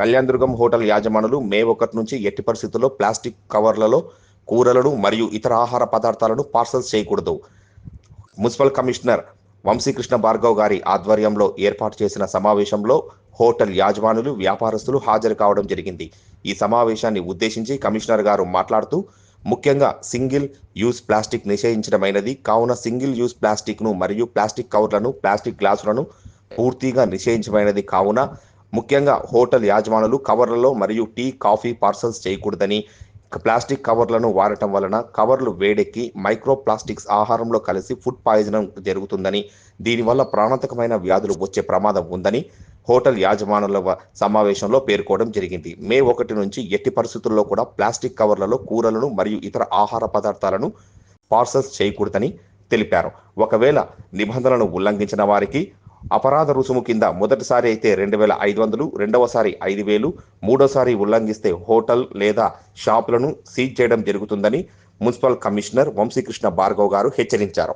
Kalyandurg hotel యాజమానులు మే ఒకటి నుంచి ఎట్టి పరిస్థితుల్లో ప్లాస్టిక్ కవర్లలో కూరలను మరియు ఇతర ఆహార పదార్థాలను పార్సల్స్ చేయకూడదు. మున్సిపల్ కమిషనర్ వంశీకృష్ణ భార్గవ్ గారి ఆధ్వర్యంలో ఏర్పాటు చేసిన సమావేశంలో హోటల్ యాజమానులు వ్యాపారస్తులు హాజరు కావడం జరిగింది. ఈ సమావేశాన్ని ఉద్దేశించి కమిషనర్ గారు మాట్లాడుతూ ముఖ్యంగా సింగిల్ యూజ్ ప్లాస్టిక్ నిషేధించడమైనది. కావున సింగిల్ యూజ్ ప్లాస్టిక్ను మరియు ప్లాస్టిక్ కవర్లను ప్లాస్టిక్ గ్లాసులను పూర్తిగా నిషేధించమైనది కావున ముఖ్యంగా హోటల్ యాజమానులు కవర్లలో మరియు టీ కాఫీ పార్సల్స్ చేయకూడదని ప్లాస్టిక్ కవర్లను వాడటం వలన కవర్లు వేడెక్కి మైక్రో ప్లాస్టిక్స్ ఆహారంలో కలిసి ఫుడ్ పాయిజన్ జరుగుతుందని దీనివల్ల ప్రాణాంతకమైన వ్యాధులు వచ్చే ప్రమాదం ఉందని హోటల్ యాజమానుల సమావేశంలో పేర్కోవడం జరిగింది. మే ఒకటి నుంచి ఎట్టి పరిస్థితుల్లో కూడా ప్లాస్టిక్ కవర్లలో కూరలను మరియు ఇతర ఆహార పదార్థాలను పార్సల్స్ చేయకూడదని తెలిపారు. ఒకవేళ నిబంధనలను ఉల్లంఘించిన వారికి అపరాధ రుసుము కింద మొదటిసారి అయితే రెండు వేల ఐదు వందలు రెండవసారి ఐదు వేలు మూడోసారి ఉల్లంఘిస్తే హోటల్ లేదా షాపులను సీజ్ చేయడం జరుగుతుందని మున్సిపల్ కమిషనర్ వంశీకృష్ణ భార్గవ్ గారు హెచ్చరించారు.